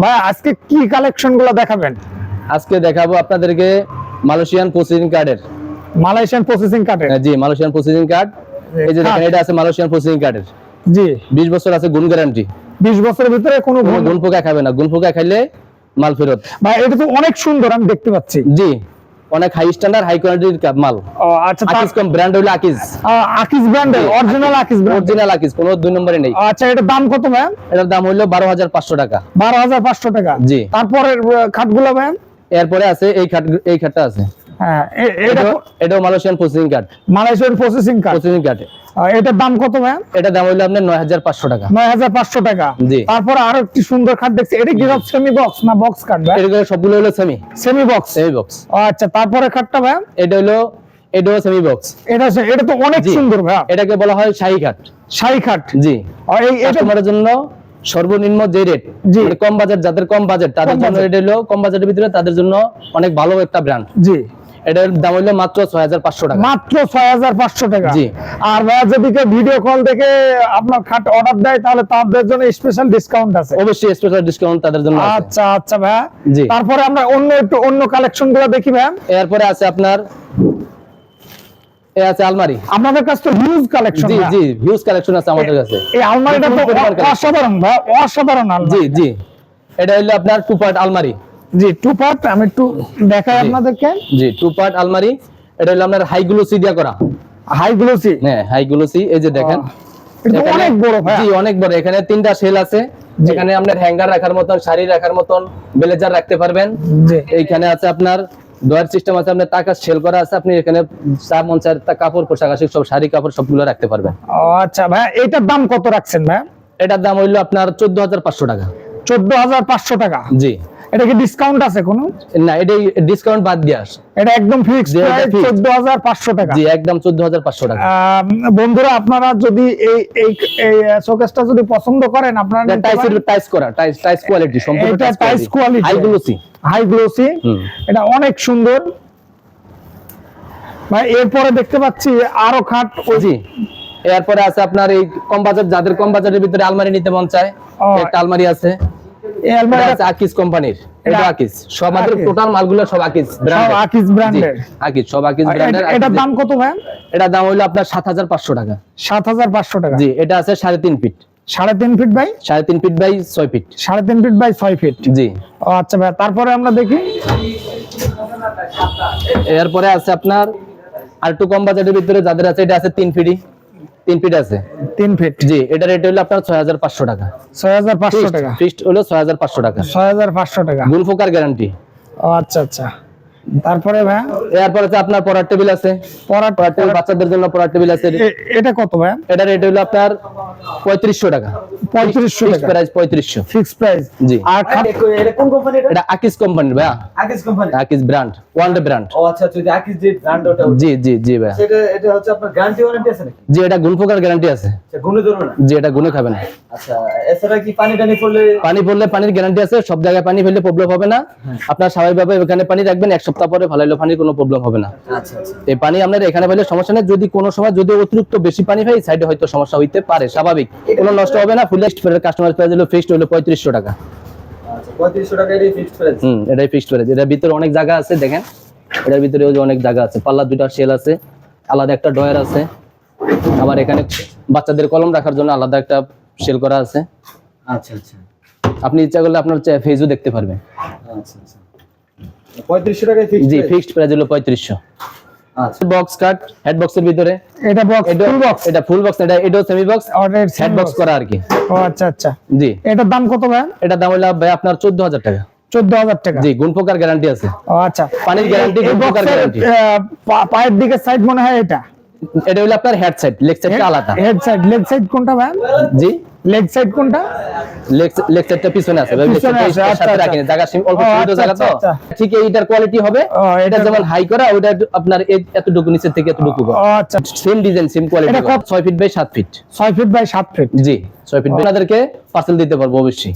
ভাই আজকে কি কালেকশনগুলো দেখাবেন? আজকে দেখাবো আপনাদেরকে মালয়েশিয়ান প্রসেসিং কার্ডের মালয়েশিয়ান প্রসেসিং কার্ডের জি মালয়েশিয়ান প্রসেসিং কার্ড এই যে দেখেন এটা আছে মালয়েশিয়ান প্রসেসিং কার্ডের জি। 20 বছর আছে গুণ গ্যারান্টি বিশ বছরের ভিতরে কোনো গুণ পোকা খাবে না। গুণ পোকা খাইলে মাল ফেরত। ভাই এটা তো অনেক সুন্দর আমি দেখতে পাচ্ছি। জি। অনেক হাই স্ট্যান্ডার্ড হাই কোয়ালিটির মাল। আচ্ছা আকিজ আকিস কম ব্র্যান্ড হলো আকিজ আকিস ব্র্যান্ডের অরিজিনাল ব্র্যান্ড অরিজিনাল আকিস কোনো দুই নম্বরে নেই। আচ্ছা এটা দাম কত ভাই এটার দাম হলো বারো হাজার পাঁচশো টাকা। বারো হাজার পাঁচশো টাকা। জি। তারপরে খাটগুলো ভাই এরপরে আছে এই খাট এই খাটটা আছে। হ্যাঁ এটা এটাও এটাও Malaysian processing card Malaysian processing card processing card এটার দাম কত ভাই এটার দাম হলো আপনার নয় হাজার পাঁচশো টাকা। নয় হাজার পাঁচশো টাকা। তারপর আরও একটি সুন্দর খাট দেখছি। এটা কি সব সেমি বক্স না বক্স খাট ভাই সবগুলো হলো semi semi box semi box আচ্ছা তারপরে খাটটা ভাই এটা হলো এটাও সেমি বক্স এটা এটা তো অনেক সুন্দর ভাই এটাকে বলা হয় শাহী খাট জি। আর এই এটা কাস্টমারের জন্য সর্বনিম্ন যে রেট জি। কম বাজেট যাদের কম বাজেট তাদের জন্য। হলো কম বাজেটের ভিতরে তাদের জন্য অনেক ভালো একটা ব্র্যান্ড জি। এটার দাম হলো মাত্র ছয় হাজার পাঁচশো টাকা। মাত্র ছয় হাজার পাঁচশো টাকা। জি। আর ভাইয়া যদি কেউ ভিডিও কল আপনার খাট অর্ডার দেয় তাহলে তাদের জন্য স্পেশাল ডিসকাউন্ট আছে। অবশ্যই স্পেশাল ডিসকাউন্ট তাদের জন্য আচ্ছা আচ্ছা ভাইয়া। জি। তারপরে আমরা অন্য একটু অন্য কালেকশনগুলো দেখি ভাইয়া। এরপরে আছে আপনার এ আছে আলমারি। আমাদের কাছে তো হিউজ কালেকশন জি জি হিউজ কালেকশন আছে আমাদের কাছে। এই আলমারিটা তো। অসাধারণ ভাই অসাধারণ জি জি। এটা হলো আপনার টু পার্ট আলমারি। জি টু পার্ট আমি একটু দেখাই আপনাদেরকে। জি টু পার্ট আলমারি এটা হলো আপনার হাই গ্লোসি দিয়া করা। হাই গ্লোসি হ্যাঁ হাই গ্লোসি এই যে দেখেন। অনেক বড় ভাই। জি অনেক বড়। এখানে তিনটা সেল আছে। জি। এখানে আপনার হ্যাঙ্গার রাখার মতন শাড়ি রাখার মতন ব্লেজার রাখতে পারবেন। এইখানে আছে আপনার ডয়ার সিস্টেম আছে আপনার টাকা সেল করা আছে আপনি এখানে চা মন চার কাপড় পোশাক আশাক সব শাড়ি কাপড় সবগুলো রাখতে পারবেন। আচ্ছা ভাই এটার দাম কত রাখছেন ভাই? এটার দাম হইল আপনার চোদ্দ হাজার পাঁচশো টাকা। চোদ্দ হাজার পাঁচশো টাকা। জি। এটা কি ডিসকাউন্ট আছে কোনো? না এটা ডিসকাউন্ট বাদ দিয়ে আস এটা একদম ফিক্সড প্রাইস fixed। চোদ্দ হাজার পাঁচশো টাকা। জি একদম চোদ্দ হাজার পাঁচশো টাকা। বন্ধুরা আপনারা যদি এই এই এই শোকেসটা যদি পছন্দ করেন আপনারা পারেন। টাইস করা টাইস টাইস কোয়ালিটি সম্পূর্ণ এটা টাইস quality high glossy high glossy এটা অনেক সুন্দর। ভাই এরপরে দেখতে পাচ্ছি আরও খাট। জি। এরপরে আছে আপনার এই কম বাজার যাদের কম বাজারের ভিতরে আলমারি নিতে মন চায় একটা আলমারি আছে। এই আলমারিটা আছে কোম্পানির এটা এটা- সব আমাদের টোটাল মালগুলো সব আকিস ব্র্যান্ডের আকিস ব্র্যান্ডের আকিস সব আকিস ব্র্যান্ডের এটা- দাম কত ভাই এটার দাম হইল আপনার সাত হাজার পাঁচশো টাকা। সাত হাজার পাঁচশো টাকা। জি এটা আছে সাড়ে তিন ফিট। সাড়ে তিন ফিট বাই? সাড়ে তিন ফিট বাই ছয় ফিট। সাড়ে তিন ফিট বাই ছয় ফিট। জি। ও আচ্ছা ভাই তারপরে আমরা দেখি। এরপরে আছে আপনার আর একটু কম বাজেটের ভিতরে যাদের আছে এটা আছে তিন ফিটই। তিন ফিট আছে। তিন ফিট জি এটা রেট হলো আপনার ছয় হাজার পাঁচশো টাকা। ছয় হাজার পাঁচশো টাকা। ফিক্সড হলো ছয় হাজার পাঁচশো টাকা। ছয় হাজার পাঁচশো টাকা। গুলফোকার গ্যারান্টি আচ্ছা আচ্ছা। তারপরে ভাই? এরপর আছে আপনার পড়ার টেবিল আছে। পরাট পড়ার টেবিল বাচ্চাদের জন্য পড়ার টেবিল আছে। এটা কত ভাই? এটা রেট হলো আপনার পঁয়ত্রিশশো টাকা। পঁয়ত্রিশশো টাকা। প্রাইস পঁয়ত্রিশশো। ফিক্স প্রাইস জি। আর এটা কোন কোম্পানি এটা? এটা আকিস কোম্পানির ভাইয়া। আকিস কোম্পানি আকিস ব্র্যান্ড ওয়ান ডে ব্র্যান্ড ও আচ্ছা আচ্ছা যে আকিস যে ব্র্যান্ড ওটা জি জি জি ভাইয়া। সেটা এটা হচ্ছে আপনার গ্যারান্টি ওয়ারেন্টি আছে নাকি? জি এটা গুণ ফোকার গ্যারান্টি আছে। আচ্ছা গুনে ধরবে না? জি এটা গুণে খাবেন আচ্ছা এছাড়া কি পানি টানি পড়লে পানি পড়লে পানির গ্যারান্টি আছে সব জায়গায় পানি ফেললে প্রবলেম হবে না। আপনার স্বাভাবিকভাবে এখানে পানি রাখবেন এক সপ্তাহ পরে ফালাইলে পানির কোনো প্রবলেম হবে না। আচ্ছা আচ্ছা। এই পানি আপনার এখানে ফেলে সমস্যা নেই যদি কোনো সময় যদি অতিরিক্ত বেশি পানি পাই সাইডে হয়তো সমস্যা হইতে পারে স্বাভাবিক। কোনো নষ্ট হবে না ফুল কাস্টমার প্রাইস হলো ফিক্সড হলো পঁয়ত্রিশশো টাকা। আচ্ছা হুম এটাই ফিক্সড প্রাইস এটার ভিতরে অনেক জায়গা আছে দেখেন। এটার ভিতরে ওই যে অনেক জায়গা আছে পাল্লা দুটা সেল আছে আলাদা একটা ডয়ার আছে। আবার এখানে বাচ্চাদের কলম রাখার জন্য আলাদা একটা সেল করা আছে। আচ্ছা আচ্ছা। আপনি ইচ্ছা করলে আপনার ফেজও দেখতে পারবেন। আচ্ছা আচ্ছা। পঁয়ত্রিশশো টাকায় ফিক্সড জি ফিক্সড প্রাইস হলো পঁয়ত্রিশশো। আচ্ছা। বক্স কাট হেড বক্সের ভিতরে? এটা বক্স ফুল বক্স এটা ফুল বক্স এটা এটাও semi box order head box করা আর কি ও আচ্ছা আচ্ছা। জি। এটার দাম কত ভাই এটা দাম হলো ভাই আপনার চোদ্দ হাজার টাকা। চোদ্দ হাজার টাকা? জি গুণ প্রকার গ্যারান্টি আছে। ও আচ্ছা। পানির গ্যারান্টি গুণ প্রকার আহ, পায়ের দিকে সাইড মনে হয় এটা। এটা হলো আপনার হেড সাইড লেগ সাইডটা আলাদা। হেড সাইড লেগ সাইড কোনটা ভাই? জি। লেগ সাইড কোনটা? লেগ লেগ সাইডটা পিছনে আছে লেগ পিছনে সাইডটা আচ্ছা, সাথে আচ্ছা। রাখিনি জায়গা সীম- অল্প সীমিত আচ্ছা, জায়গা তো? আচ্ছা, ঠিক এইটার কোয়ালিটি হবে? এটা যেমন হাই করা ওটা আপনার এতটুকু নিচে থেকে এতটুকু আচ্ছা। সেম ডিজাইন সেম কোয়ালিটি এটা কত? 6 ফিট বাই 7 ফিট ছয় ফিট বাই সাত ফিট জি 6 ফিট আপনাদেরকে পার্সেল দিতে পারব অবশ্যই।